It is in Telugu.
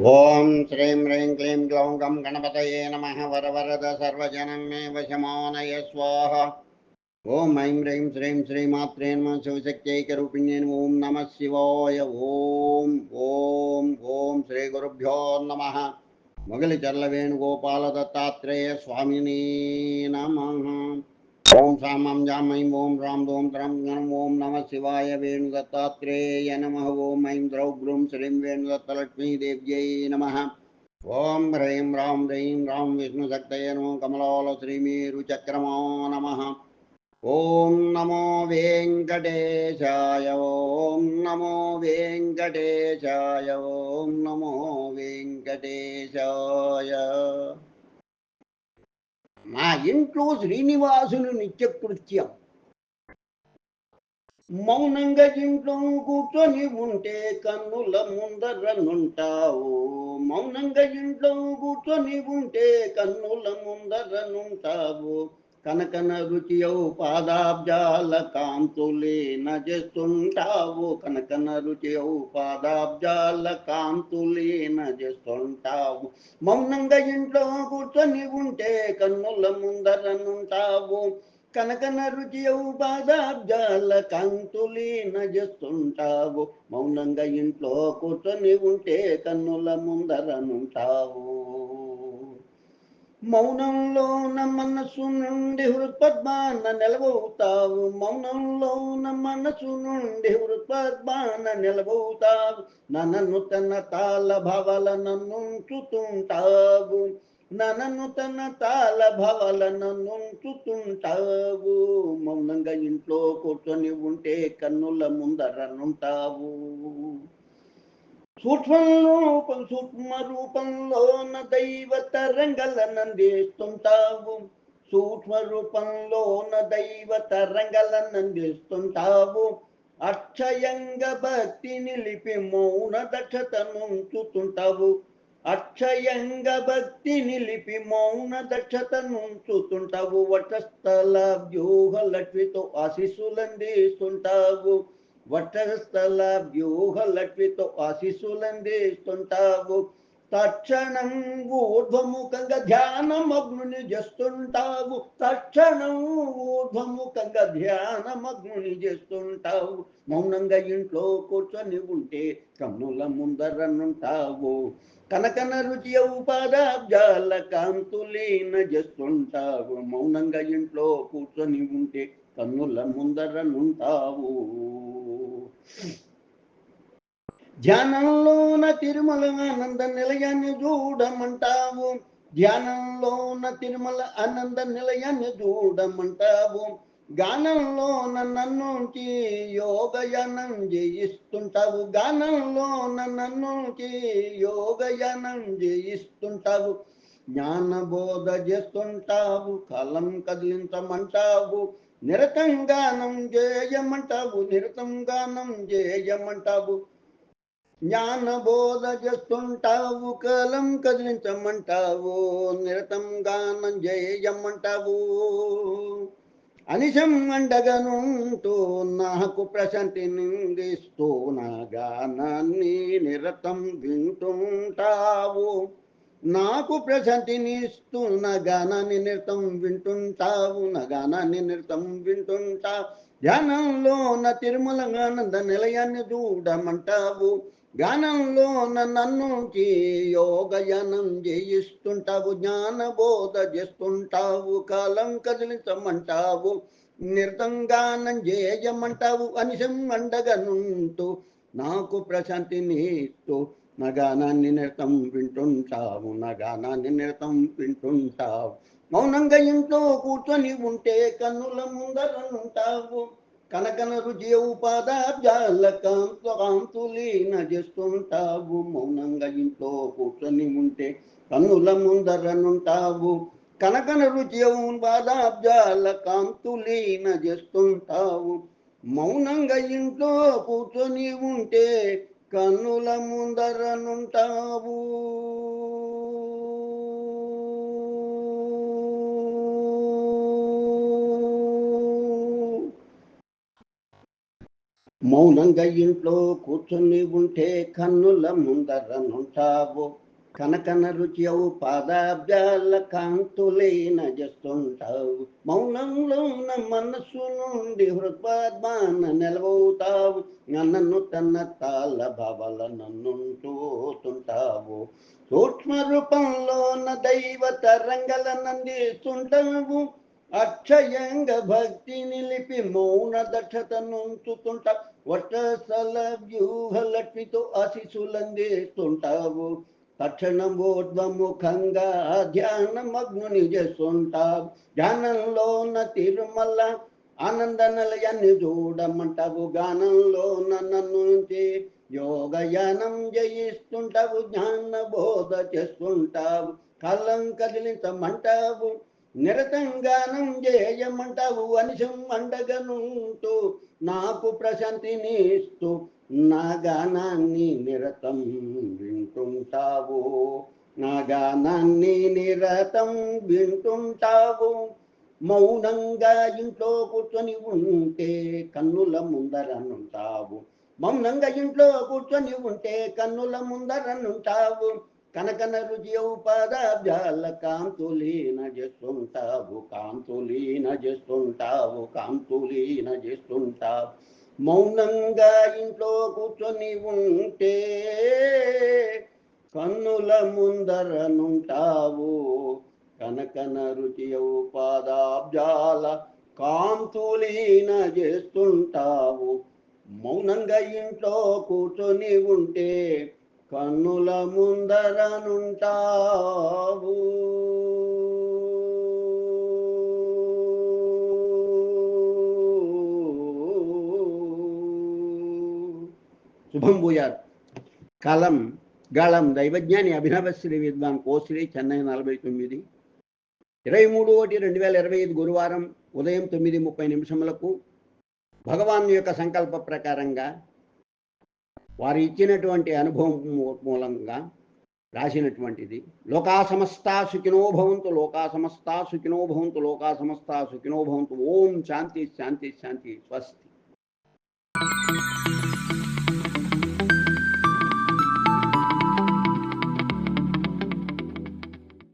ओम श्रीं ह्रीं क्लीं ग्लौं गं गणपतये नमः वरवरद सर्वजनं मे वशमानय स्वाहा। ॐ ऐं ह्रीं श्रीं श्रीमात्रे नमः शिवशक्त्यैकरूपिण्ये ॐ नमः शिवाय, ॐ ॐ ॐ श्रीगुरुभ्यो नमः। मुगलिचर्लवेणुगोपालदत्तात्रेय नमः। ओम सामं जामयीं ओम राम दोम त्रम गण ओम नमः शिवाय वेणुदत्तात्रेय नमः, ओम ऐं द्रौ ग्रूं श्रीं वेणुदत्तलक्ष्मीदेव्यै नमः। ॐ ह्रीं रां ह्रीं रां विष्णुशक्तये नमो कमलोल श्रीमेरुचक्रमो नमः। ॐ नमो वेङ्कटेशाय ॐ नमो वेङ्कटेशाय ॐ नमो वेङ्कटेशाय। మా ఇంట్లో శ్రీనివాసుని నిత్యకృత్యం. మౌనంగా ఇంట్లో కూర్చొని ఉంటే కన్నుల ముందరనుంటావు. మౌనంగా ఇంట్లో కూర్చొని ఉంటే కన్నుల ముందరనుంటావు. కనకన రుచియౌ పాదాబ్జాల కాంతులే చేస్తుంటావు కనకన రుచియౌ పాదాబ్జాల కాంతులే చేస్తుంటావు మౌనంగా ఇంట్లో కూర్చొని ఉంటే కన్నుల ముందరనుంటావు. కనకన రుచియౌ పాదాబ్జాల కాంతులీన చేస్తుంటావు మౌనంగా ఇంట్లో కూర్చొని ఉంటే కన్నుల ముందరనుంటావు. మౌనంలోన మనసు నుండి హృత్పద్మాన నిలబోతావు మౌనంలోన మనసు నుండి హృత్పద్మాన నిలబోతావు నన్ను తన తాళ భవల నన్నుంచుతుంటావు నన్ను తన తాళ భవల నన్నుంచుతుంటావు. మౌనంగా ఇంట్లో కూర్చొని ఉంటే కన్నుల ముందరనుంటావు సూక్ష్మ రూపం సూక్ష్మ రూపంలోన దైవ తరంగలనందిస్తుంటావు. సూక్ష్మ రూపంలోన దైవ తరంగలనందిస్తుంటావు. అక్షయంగ భక్తి నిలిపి మౌన దక్షతనుంచుతుంటావు. అక్షయంగ భక్తి నిలిపి మౌన దక్షతనుంచుతుంటావు. వటస్థల వ్యూహ లక్ష్మితో ఆశీస్సులందిస్తుంటావు. వటస్థల వ్యూహ లక్ష్మితో ఆశీస్సులందిస్తుంటావు. తక్షణం ఊర్ధ్వముఖంగా ధ్యానమగ్నుని చేస్తుంటావు తక్షణం ఊర్ధ్వముఖంగా ధ్యానమగ్నుని చేస్తుంటావు మౌనంగా ఇంట్లో కూర్చొని ఉంటే కన్నుల ముందరనుంటావు. కనకన రుచి ఉపాదాబ్జాల కాంతులీన చేస్తుంటావు మౌనంగా ఇంట్లో కూర్చొని ఉంటే కన్నుల ముందరనుంటావు. ధ్యానంలోన తిరుమల ఆనంద నిలయాన్ని చూడమంటావు. ధ్యానంలోన తిరుమల ఆనంద నిలయాన్ని చూడమంటావు. గానంలోన నన్నుంచి యోగయానం జయిస్తుంటావు. గానంలోన నన్నుంచి యోగయానం జయిస్తుంటావు. జ్ఞానబోధ చేస్తుంటావు. కలం కదిలించమంటావు. నిరతం గానం చేయమంటావు నిరతం గానం చేయమంటావు జ్ఞానబోధ చేస్తుంటావు కలం కదిలించమంటావు నిరతం గానం చేయమంటావు అనిశం అండగనుంటూ నాకు ప్రశాంతి నిందిస్తూ నా గానాన్ని నిరతం వింటుంటావు. నాకు ప్రశాంతినిస్తూ నా గానాన్ని నిరతం వింటుంటావు నా గానాన్ని నిరతం వింటుంటా. ధ్యానంలో నా తిరుమల ఆనంద నిలయాన్ని చూడమంటావు గానంలో నన్ను యోగయానం చేయిస్తుంటావు జ్ఞానబోధ చేస్తుంటావు కాలం కదిలించమంటావు నిర్దంగానం చేయమంటావు అనిశం అండగనుంటూ నాకు ప్రశాంతినిస్తూ నా గానాన్ని నిరతం వింటుంటావు నా గానాన్ని నిరతం వింటుంటావు. మౌనంగా ఇంట్లో కూర్చొని ఉంటే కన్నుల ముందరనుంటావు. కనకన రుచి ఉపాదాబ్జాల కాంతులీన చేస్తుంటావు మౌనంగా ఇంట్లో కూర్చొని ఉంటే కన్నుల ముందరనుంటావు. కనకన రుచి పాదాబ్జాల కాంతులీన చేస్తుంటావు మౌనంగా ఇంట్లో కూర్చొని ఉంటే కన్నుల ముందరనుంటావు మౌనంగా ఇంట్లో కూర్చొని ఉంటే కన్నుల ముందరనుంటావు కనకన రుచియవు పాదాబ్జాల కాంతులైన జస్తుంటావు మౌనంలో ఉన్న మనస్సు నుండి హృద్పాద్మాన నిలవవుతావు. నన్నను తన తాళ భావాల నన్నుంటూతుంటావు సూక్ష్మ రూపంలోన దైవ తరంగల నందిస్తుంటావు. అక్షయంగ భక్తి నిలిపి మౌన దక్షతనుంచుతుంటావు వట్టసల వటసల వ్యూహ లక్ష్మితో ఆశిసులందిస్తుంటావు తక్షణమోర్ధ్వముఖంగా ధ్యాన చేస్తుంటా చేస్తుంటావు ఉన్న తిరుమల ఆనంద నిలయాన్ని చూడమంటావు. గానంలో నన్ను యోగయానం జయిస్తుంటావు. జ్ఞాన బోధ చేస్తుంటావు. కళ్ళం కదిలించమంటావు. నిరతంగానం చేయమంటావు అనిశం అండగనుంటూ. నాకు ప్రశాంతిని ఇస్తూ నా గానాన్ని నిరతం వింటుంటావు. నా గానాన్ని నిరతం వింటుంటావు. మౌనంగా ఇంట్లో కూర్చొని ఉంటే కన్నుల ముందరనుంటావు. మౌనంగా ఇంట్లో కూర్చొని ఉంటే కన్నుల ముందరనుంటావు. కనకన రుచి పదాబ్జాల కాంతులీన చేస్తుంటావు కాంతులీన చేస్తుంటావు కాంతులీన చేస్తుంటావు మౌనంగా ఇంట్లో కూర్చొని ఉంటే కన్నుల ముందరనుంటావు కనకన రుచి పాదాబ్జాల కాంతులీన చేస్తుంటావు. మౌనంగా ఇంట్లో కూర్చొని ఉంటే కన్నుల ముందరనుంటావు శుభం భూయార్ కలం గళం దైవజ్ఞాని అభినవశ్రీ విద్వాన్ కోశ్రీ చెన్నై నలభై తొమ్మిది. ఇరవై మూడు ఒకటి రెండు వేల ఇరవై ఐదు గురువారం ఉదయం తొమ్మిది ముప్పై నిమిషములకు భగవాన్ యొక్క సంకల్ప ప్రకారంగా వారు ఇచ్చినటువంటి అనుభవం మూలంగా రాసినటువంటిది. లోకా సమస్తా సుఖినో భవంతు లోకా సమస్తా సుఖినో భవంతు లోకా సమస్తా సుఖినో భవంతు. ఓం శాంతి శాంతి శాంతి స్వస్తి.